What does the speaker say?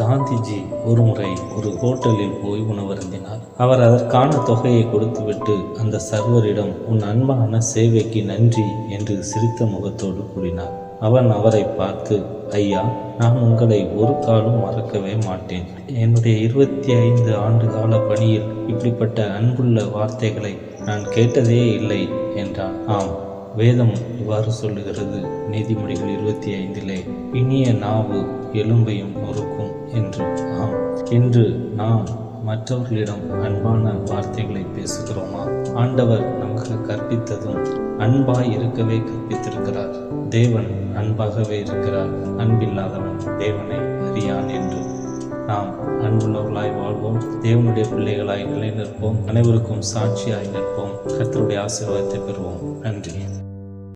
காந்திஜி ஒருமுறை ஒரு ஹோட்டலில் போய் உணவருந்தினார். அவர் அதற்கான தொகையை கொடுத்துவிட்டு அந்த சர்வரிடம் உன் அன்பான சேவைக்கு நன்றி என்று சிரித்த முகத்தோடு கூறினார். அவன் அவரை பார்த்து ஐயா நான் உங்களை ஒரு காலம் மறக்கவே மாட்டேன். என்னுடைய இருபத்தி ஐந்து ஆண்டு கால பணியில் இப்படிப்பட்ட அன்புள்ள வார்த்தைகளை நான் கேட்டதே இல்லை என்றான். ஆம் வேதம் இவ்வாறு சொல்லுகிறது. நீதிமொழிகள் இருபத்தி ஐந்திலே இனிய நாவு எலும்பையும் நொறுக்கும் என்று. ஆம். இன்று நாம் மற்றவர்களிடம் அன்பான வார்த்தைகளை பேசுகிறோமா? ஆண்டவர் நமக்கு கற்பித்ததும் அன்பாய் இருக்கவே கற்பித்திருக்கிறார். தேவன் அன்பாகவே இருக்கிறார். அன்பில்லாதவன் தேவனை அறியான் என்று. நாம் அன்புள்ளவர்களாய் வாழ்வோம். தேவனுடைய பிள்ளைகளாய் நிலைநிற்போம். அனைவருக்கும் சாட்சியாய் நிற்போம். கத்தருடைய ஆசீர்வாதத்தை பெறுவோம். நன்றி.